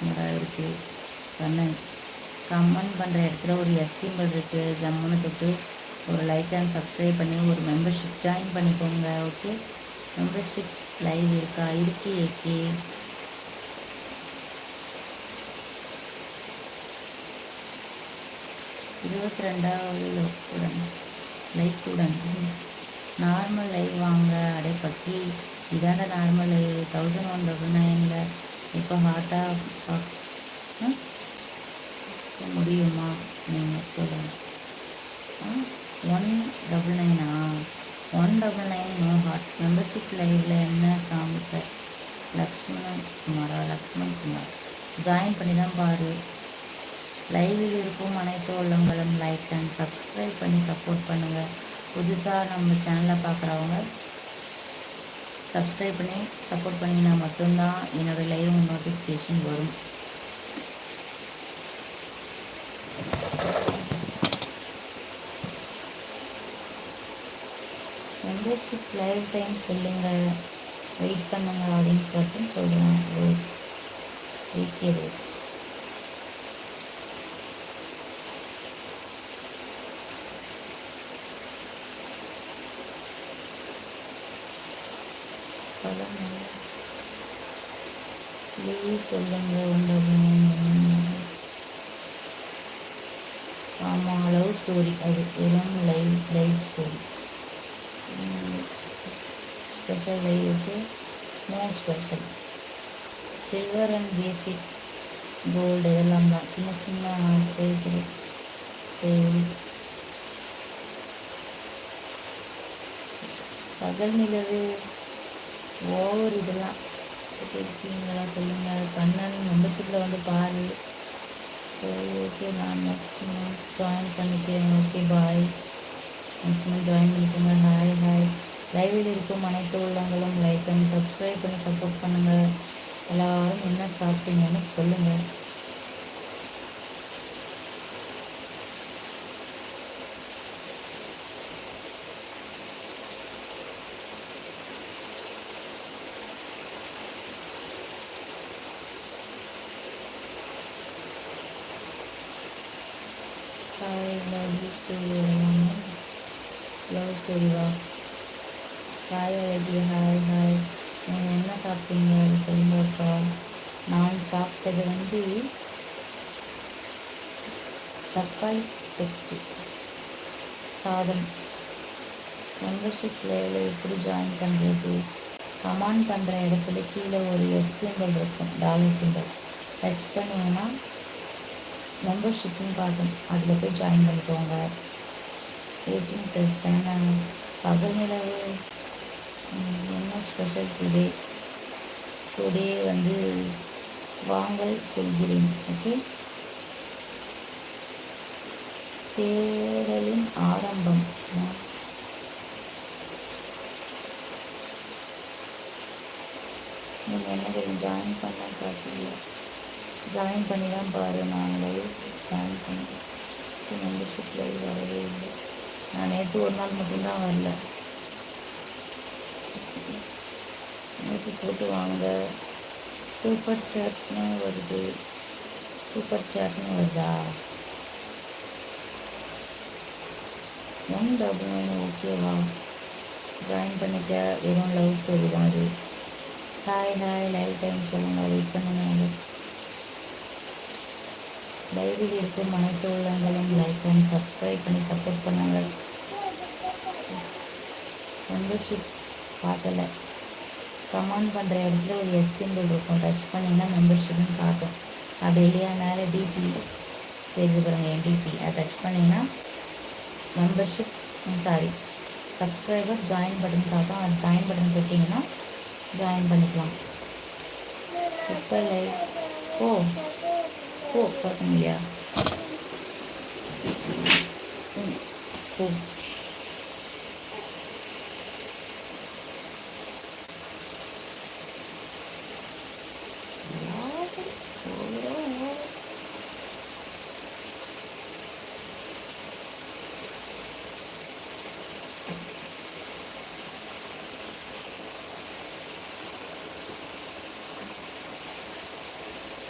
என்னடா இருக்குது பண்ணு கமெண்ட் பண்ணுற இடத்துல ஒரு எஸ் சிம்பிள் இருக்குது ஜம்முன்னு தொட்டு ஒரு லைக் அண்ட் சப்ஸ்கிரைப் பண்ணி ஒரு மெம்பர்ஷிப் ஜாயின் பண்ணிக்கோங்க. ஓகே மெம்பர்ஷிப் லைவ் இருக்கா? இருக்கு ஏகே இருபத்தி ரெண்டாவது உடன் லைக் உடன். நார்மல் லைவ் வாங்க. அடே பக்கி. இதாண்ட normal live thousand one double நைனில் இப்போ ஹார்ட்டாக பார்க்க முடியுமா நீங்கள் சொல்லுங்கள் ஒன் டபுள் நைனா? One double nine no heart. Membership லைவில் என்ன காமிக்க லக்ஷ்மணன் குமாரா? லக்ஷ்மண் குமார். ஜாயின் பண்ணி தான் பாரு. லைவில் இருக்கும் அனைத்து உள்ளங்களும் லைக் அண்ட் சப்ஸ்கிரைப் பண்ணி சப்போர்ட் பண்ணுங்கள் புதுசாக நம்ம சேனலை பார்க்குறவங்க சப்ஸ்கிரைப் பண்ணி சப்போர்ட் பண்ணினா மட்டும்தான் என்னோடய லைவ் நோட்டிஃபிகேஷன் வரும். மெம்பர்ஷிப் லைவ் டைம் சொல்லுங்கள் வெயிட் பண்ணுங்க அப்படின்னு சொல்லிட்டு சொல்லுவேன் ரோஸ் விகே ரோஸ் ப்ளீஸ் சொல்லுங்க உங்கள் ஆமாம் லவ் ஸ்டோரி அது இளம் லைவ் லைவ் ஸ்டோரி ஸ்பெஷல் லைவுக்கு no special silver and basic gold இதெல்லாம் தான். சின்ன சின்ன சேவை சரி. பகல் நிலவு. ஓவர் இதெல்லாம். இருக்கீங்களா? சொல்லுங்கள் கண்ணன் மெம்பர்ஷிப்பில் வந்து பாரு. சரி ஓகே நான் நெக்ஸ்ட் மந்த் ஜாயின் பண்ணிக்கிறேன். Okay bye next month join பண்ணிக்கோங்க ஹாய் ஹாய் லைவில் இருக்கும் அனைத்து உள்ளங்களும் லைக் பண்ணி சப்ஸ்கிரைப் பண்ணி சப்போர்ட் பண்ணுங்கள் எல்லோரும் என்ன சாப்பிட்டீங்கன்னு சொல்லுங்கள் ஹாய் லவ் ஸ்டோரி எல்லாமே ஹாய் ஹாய் ஹாய் நீங்கள் என்ன சாப்பிட்டீங்க சொல்லுங்கப்பா நான் சாப்பிட்டது வந்து தக்காளி தொக்கு சாதம் மெம்பர்ஷிப் லேவில் எப்படி ஜாயின் பண்ணுறது கமாண்ட் பண்ணுற இடத்துல கீழே ஒரு எஸ் சிம்பிள் இருக்கும். டாலர் சிம்பிள் டச் பண்ணிங்கன்னா மெம்பர்ஷிப்னு காட்டும் அதில் போய் ஜாயின் பண்ணிக்கோங்க. எயிட்டீன் ப்ளஸ் டென் பகல் நிலவு என்ன ஸ்பெஷல் டுடே டுடே வந்து வாங்கல் சொல்கிறேன். ஓகே தேடலின் ஆரம்பம். நீங்கள் என்ன ஜாயின் பண்ண காட்டுவீங்க ஜாயின் பண்ணி தான் பாரு நான் லைவ் ஜாயின் பண்ணி மெம்பர்ஷிப் லைவ் வரவே இல்லை. நான் நேற்று ஒரு நாள் மட்டும்தான் வரல. நேற்று போட்டு வாங்க. சூப்பர் சாட்னு வருது. சூப்பர் சாட்னு வருதா? ஒன் டபுள் நைன் ஓகேவா ஜாயின் பண்ணிக்க. வெறும் லவ் ஸ்டோரி தான் அது. ஹாய் ஹாய் லைவ் டைம் சொல்லுங்கள் வெயிட் பண்ணுங்க. லைவில் இருக்கும் அனைத்து உள்ளங்களும் லைக் பண்ணி சப்ஸ்கிரைப் பண்ணி சப்போர்ட் பண்ணுங்கள். மெம்பர்ஷிப் பார்க்கல கமெண்ட் பண்ணுற இடத்துல ஒரு எஸ் சிம்பிள் இருக்கும். டச் பண்ணிங்கன்னா மெம்பர்ஷிப்னு காட்டும். அப்படி இல்லையா மேலே டிபி தெரிஞ்சு பாருங்கள் என் டிபி அதை டச் பண்ணிங்கன்னா membership sorry subscriber join button காட்டும். அது ஜாயின் பட்டன் தொட்டிங்கன்னா ஜாயின் பண்ணிக்கலாம். இப்போ லைக் ஓ ஓ பார்க்க முடியா ஓ